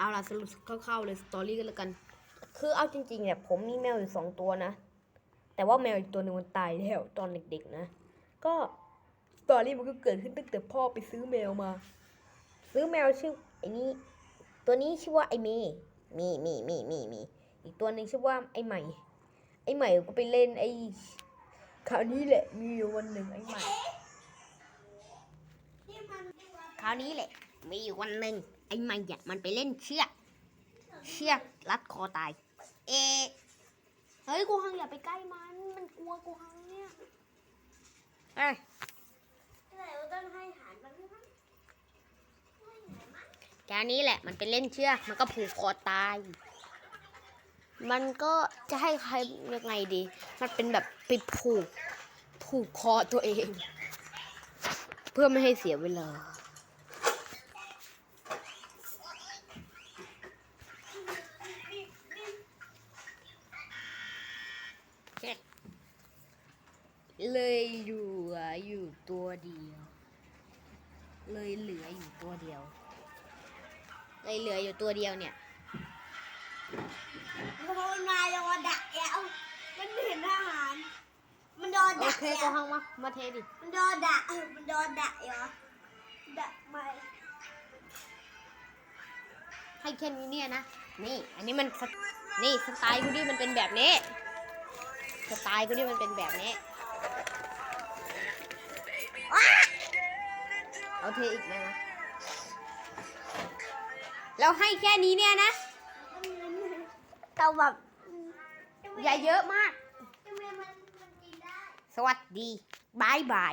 เอาล่ะสรุปคร่าวๆเลยสตอรี่กันแล้วกัน คือเอาจริงๆเนี่ยผมมีแมวอยู่สองตัวนะ แต่ว่าแมวอีกตัวหนึ่งมันตายแล้วตอนเด็กๆนะ ก็สตอรี่มันก็เกิดขึ้นตั้งแต่พ่อไปซื้อแมวมา ซื้อแมวชื่อไอ้นี่ตัวนี้ชื่อว่าไอ้เมย์มีมีมีมีมีอีกตัวหนึ่งชื่อว่าไอ้ใหม่ ไอ้ใหม่ก็ไปเล่นไอ้คราวนี้แหละ มีอยู่วันหนึ่งไอ้ใหม่คราวนี้แหละ มีอยู่วันหนึ่ง ไอ้ใหม่อะมันไปเล่นเชือก เชือกรัดคอตาย เอะเฮ้ยกูฮังอย่าไปใกล้มัน มันกลัวกูฮังเนี่ยเอ้ยไหนว่าต้องให้อาหารมันมั้งแค่นี้แหละ มันไปเล่นเชือก มันก็ผูกคอตาย มันก็จะให้ใครยังไงดี มันเป็นแบบไปผูก ผูกคอตัวเอง เพื่อไม่ให้เสียเวลา เลยเหลืออยู่ตัวเดียว เลยเหลืออยู่ตัวเดียว เลยเหลืออยู่ตัวเดียวเนี่ยโดนนายโดนดักแล้วมันไม่เห็นทหาร มันโดนโอดักเคแล้ก็วห้องมา มาเทดิ มันโดนดักเออมันโดนดักเหรอดักไหมให้แค่นี้เนี่ยนะ นี่ อันนี้มันสไนี่สไตล์กูดิมันเป็นแบบนี้ สไตล์กูดิมันเป็นแบบนี้เอาเทอีกไหมนะแล้วให้แค่นี้เนี่ยนะแต่แบบอย่าเยอะมากทำไมมันมันกินได้สวัสดีบายบาย